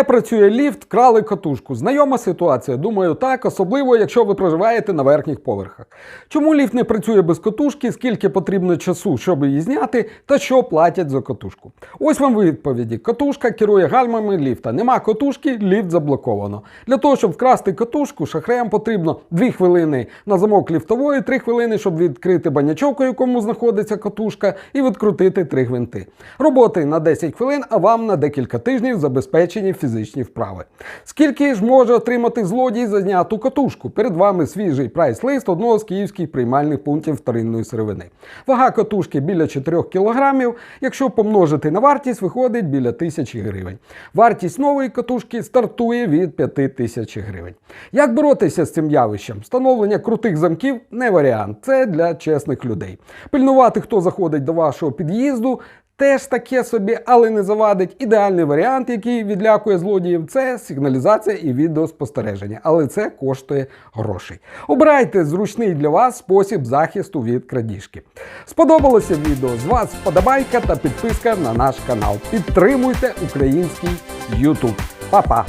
Не працює ліфт, крали катушку. Знайома ситуація. Думаю, так, особливо якщо ви проживаєте на верхніх поверхах. Чому ліфт не працює без катушки, скільки потрібно часу, щоб її зняти, та що платять за катушку? Ось вам відповіді. Катушка керує гальмами ліфта. Нема катушки, ліфт заблоковано. Для того, щоб вкрасти катушку, шахраям потрібно 2 хвилини на замок ліфтової, 3 хвилини, щоб відкрити банячок, у якому знаходиться катушка, і відкрутити 3 гвинти. Роботи на 10 хвилин, а вам на декілька тижнів забезпечені фізичні вправи. Скільки ж може отримати злодій за зняту катушку? Перед вами свіжий прайс-лист одного з київських приймальних пунктів вторинної сировини. Вага катушки біля 4 кг, якщо помножити на вартість, виходить біля 1000 гривень. Вартість нової катушки стартує від 5000 гривень. Як боротися з цим явищем? Встановлення крутих замків не варіант. Це для чесних людей. Пильнувати, хто заходить до вашого під'їзду. Теж таке собі, але не завадить. Ідеальний варіант, який відлякує злодіїв, це сигналізація і відеоспостереження. Але це коштує грошей. Обирайте зручний для вас спосіб захисту від крадіжки. Сподобалося відео? З вас вподобайка та підписка на наш канал. Підтримуйте український YouTube. Па-па!